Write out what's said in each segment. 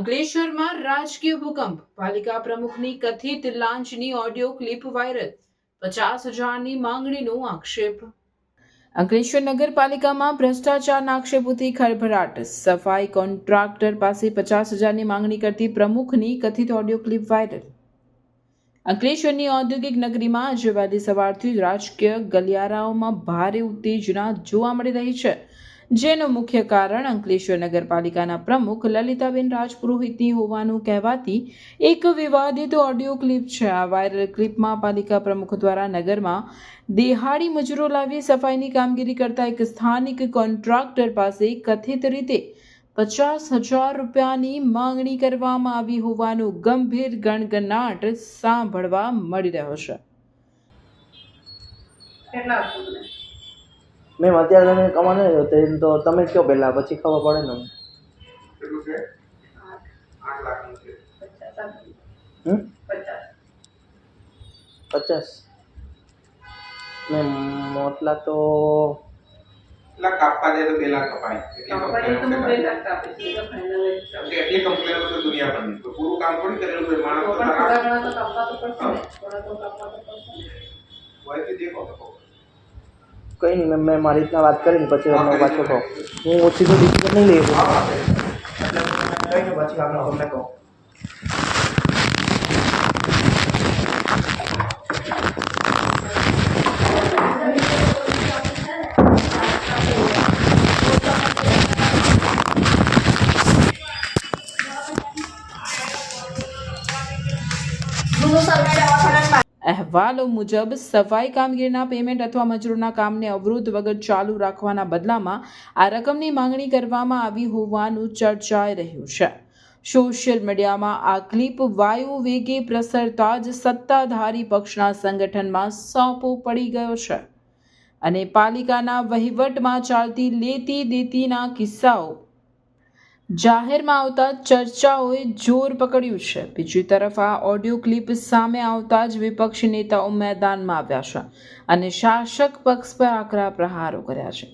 અંકલેશ્વરમાં રાજકીય ભૂકંપ. પાલિકા પ્રમુખની કથિત લાંચની ઓડિયો ક્લિપ વાયરલ. પચાસ હજારની માંગણીનો આક્ષેપ. અંકલેશ્વર નગરપાલિકામાં ભ્રષ્ટાચારના આક્ષેપોથી ખળભળાટ. સફાઈ કોન્ટ્રાક્ટર પાસે પચાસ હજારની માંગણી કરતી પ્રમુખની કથિત ઓડિયો ક્લિપ વાયરલ. અંકલેશ્વરની ઔદ્યોગિક નગરીમાં આજે વહેલી સવારથી રાજકીય ગલિયારાઓમાં ભારે ઉત્તેજના જોવા મળી રહી છે. જેનું મુખ્ય કારણ અંકલેશ્વર નગરપાલિકાના પ્રમુખ લલિતાબેન રાજપુરોહિતની હોવાનું કહેવાતી એક વિવાદિત ઓડિયો ક્લિપ છે. આ વાયરલ ક્લિપમાં પાલિકા પ્રમુખ દ્વારા નગરમાં દેહાડી મજૂરો લાવી સફાઈની કામગીરી કરતા એક સ્થાનિક કોન્ટ્રાક્ટર પાસે કથિત રીતે પચાસ હજાર રૂપિયાની માંગણી કરવામાં આવી હોવાનું ગંભીર ગણગનાટ સાંભળવા મળી રહ્યો છે. મેમ અત્યારે તમે કમાને તે તો તમે કયો પહેલાં પછી ખબર પડે ને. હમ. પચાસ. મેમ મોટલા તો એટલા કાપવા જાય તો બે લાખ કપાય. એટલી તો નહીં કમ્પ્લેનો દુનિયા બની તો પૂરું કામ થોડી કરેલું હોય માણસ તો તો પણ તારા થોડા ઘણા તો કાપવા તો પડશે ને. તો કાપવા તો પડશે ને. વયથી દેખો તો કહું. કંઈ નહીં મેમ મેં મારી રીતના વાત કરીને પછી તમને પાછો કહો. હું ઓછી તો ડિસિઝન નહીં લઈ શકું. પછી આગળ તમને કહું. અહેવાલો મુજબ સફાઈ કામગીરીના પેમેન્ટ અથવા મજૂરોના કામને અવરોધ વગર ચાલુ રાખવાના બદલામાં આ રકમની માંગણી કરવામાં આવી હોવાનું ચર્ચાઈ રહ્યું છે. સોશિયલ મીડિયામાં આ ક્લિપ વાયુ વેગે પ્રસરતા જ સત્તાધારી પક્ષના સંગઠનમાં સોંપો પડી ગયો છે. અને પાલિકાના વહીવટમાં ચાલતી લેતી દેતીના કિસ્સાઓ જાહેરમાં આવતા ચર્ચાઓએ જોર પકડ્યું છે. બીજી તરફ આ ઓડિયો ક્લિપ સામે આવતા જ વિપક્ષી નેતાઓ મેદાનમાં આવ્યા છે અને શાસક પક્ષ પર આકરા પ્રહારો કર્યા છે.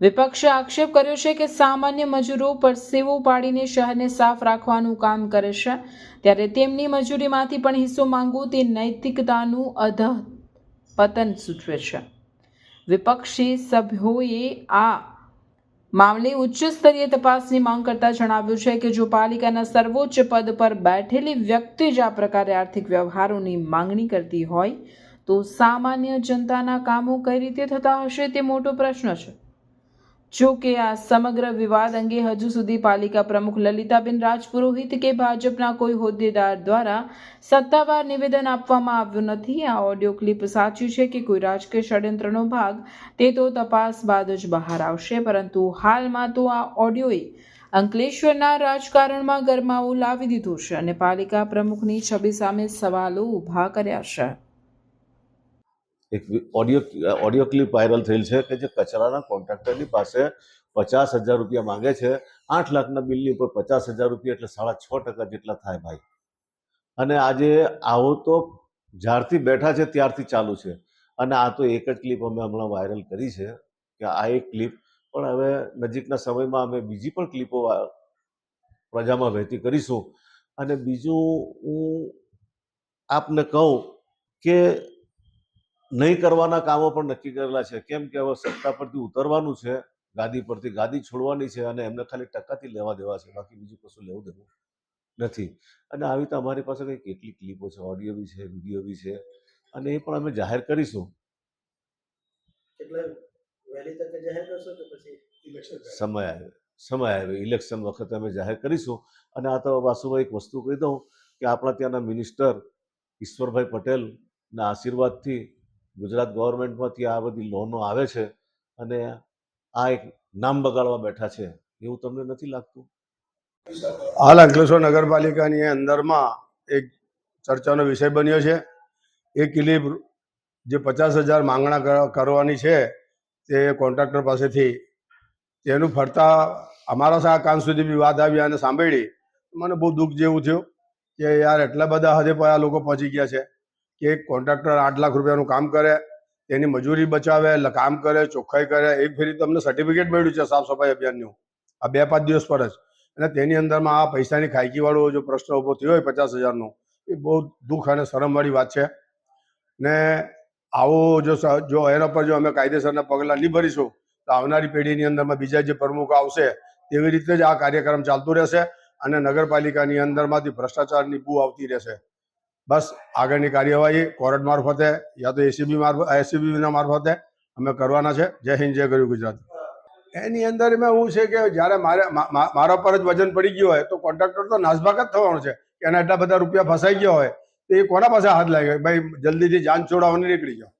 વિપક્ષે આક્ષેપ કર્યો છે કે સામાન્ય મજૂરો પરસેવો પાડીને શહેરને સાફ રાખવાનું કામ કરે છે, ત્યારે તેમની મજૂરીમાંથી પણ હિસ્સો માંગવો તે નૈતિકતાનું અધ પતન સૂચવે છે. વિપક્ષી સભ્યોએ આ મામલે ઉચ્ચ સ્તરીય તપાસની માંગ કરતા જણાવ્યું છે કે જો પાલિકાના સર્વોચ્ચ પદ પર બેઠેલી વ્યક્તિ જ આ પ્રકારે આર્થિક વ્યવહારોની માંગણી કરતી હોય, તો સામાન્ય જનતાના કામો કઈ રીતે થતા હશે તે મોટો પ્રશ્ન છે. જો કે આ સમગ્ર વિવાદ અંગે હજુ સુધી પાલિકા પ્રમુખ લલિતાબેન રાજપુરોહિત કે ભાજપના કોઈ હોદ્દેદાર દ્વારા સત્તાવાર નિવેદન આપવામાં આવ્યું નથી. આ ઓડિયો ક્લિપ સાચી છે કે કોઈ રાજકીય ષડયંત્રનો ભાગ? તે તો તપાસ બાદ જ બહાર આવશે. પરંતુ હાલમાં તો આ ઓડિયોએ અંકલેશ્વરના રાજકારણમાં ગરમાવો લાવી દીધો છે અને પાલિકા પ્રમુખની છબી સામે સવાલો ઊભા કર્યા છે. એક ઓડિયો ઓડિયો ક્લિપ વાયરલ થયેલ છે કે જે કચરાના કોન્ટ્રાક્ટરની પાસે પચાસ હજાર રૂપિયા માંગે છે. આઠ લાખના બિલની ઉપર પચાસ હજાર રૂપિયા એટલે સાડા છ ટકા જેટલા થાય ભાઈ. અને આજે આવો તો જ્યારથી બેઠા છે ત્યારથી ચાલુ છે. અને આ તો એક જ ક્લિપ અમે હમણાં વાયરલ કરી છે કે આ એક ક્લિપ પણ હવે નજીકના સમયમાં અમે બીજી પણ ક્લિપો પ્રજામાં વહેતી કરીશું. અને બીજું હું આપને કહું કે નહીં કરવાના કામો પણ નક્કી કરેલા છે. કેમ કે હવે સત્તા પરથી ઉતરવાનું છે ગાદી પરથી ગાદી છોડવાની છે અને એમને ખાલી ટકાથી લેવા દેવા છે. બાકી બીજું કશું લેવું દેવું નથી. અને આવી તો અમારી પાસે કંઈ કેટલી ક્લિપો છે ઓડિયો બી છે વીડિયો બી છે અને એ પણ અમે જાહેર કરીશું. સમય આવે સમય આવે ઇલેક્શન વખતે અમે જાહેર કરીશું. અને આ તો વાસુભાઈ એક વસ્તુ કહી દઉં કે આપણા ત્યાંના મિનિસ્ટર ઈશ્વરભાઈ પટેલના આશીર્વાદથી ગુજરાત ગવર્મેન્ટમાંથી આ બધી લોનો આવે છે અને આ એક નામ બગાડવા બેઠા છે, એવું તમને નથી લાગતું? હાલ અંકલેશ્વર નગરપાલિકાની અંદરમાં એક ચર્ચાનો વિષય બન્યો છે. એ કિલીપ જે પચાસ હજાર માંગણા કર- કરવાની છે તે કોન્ટ્રાક્ટર પાસેથી. તેનું ફરતા અમારા સા, કાન સુધી બી વાત આવી અને સાંભળી. મને બહુ દુઃખ જેવું થયું કે યાર એટલા બધા હદે પણ આ લોકો પહોંચી ગયા છે. કે કોન્ટ્રાક્ટર આઠ લાખ રૂપિયાનું કામ કરે, તેની મજૂરી બચાવે કામ કરે, ચોખ્ખાઈ કરે એક ફેરી તમને સર્ટિફિકેટ મળ્યું છે સાફ સફાઈ અભિયાનનું. આ બે પાંચ દિવસ પર જ. અને તેની અંદરમાં આ પૈસાની ખાયકીવાળો જો પ્રશ્ન ઊભો થયો હોય પચાસ હજારનો, એ બહુ દુઃખ અને શરમવાળી વાત છે. ને આવો જો જો એના પર જો અમે કાયદેસરના પગલાં નહીં ભરીશું, તો આવનારી પેઢીની અંદરમાં બીજા જે પ્રમુખ આવશે, તેવી રીતે જ આ કાર્યક્રમ ચાલતું રહેશે અને નગરપાલિકાની અંદરમાંથી ભ્રષ્ટાચારની બૂ આવતી રહેશે. બસ આગળની કાર્યવાહી કોર્ટ મારફતે યા તો એસીબી મારફત એસીબીના મારફતે અમે કરવાના છે. જય હિન્દ, જય ગરીબ ગુજરાત. એની અંદર મેં હું છે કે જ્યારે મારે મારા પર જ વજન પડી ગયું હોય તો કોન્ટ્રાક્ટર તો નાસભાગ જ થવાનો છે કે એના એટલા બધા રૂપિયા ફસાઈ ગયા હોય તો એ કોના પાસે હાથ લાગ્યો? ભાઈ, જલ્દીથી જાન છોડાવવાની નીકળી જાઓ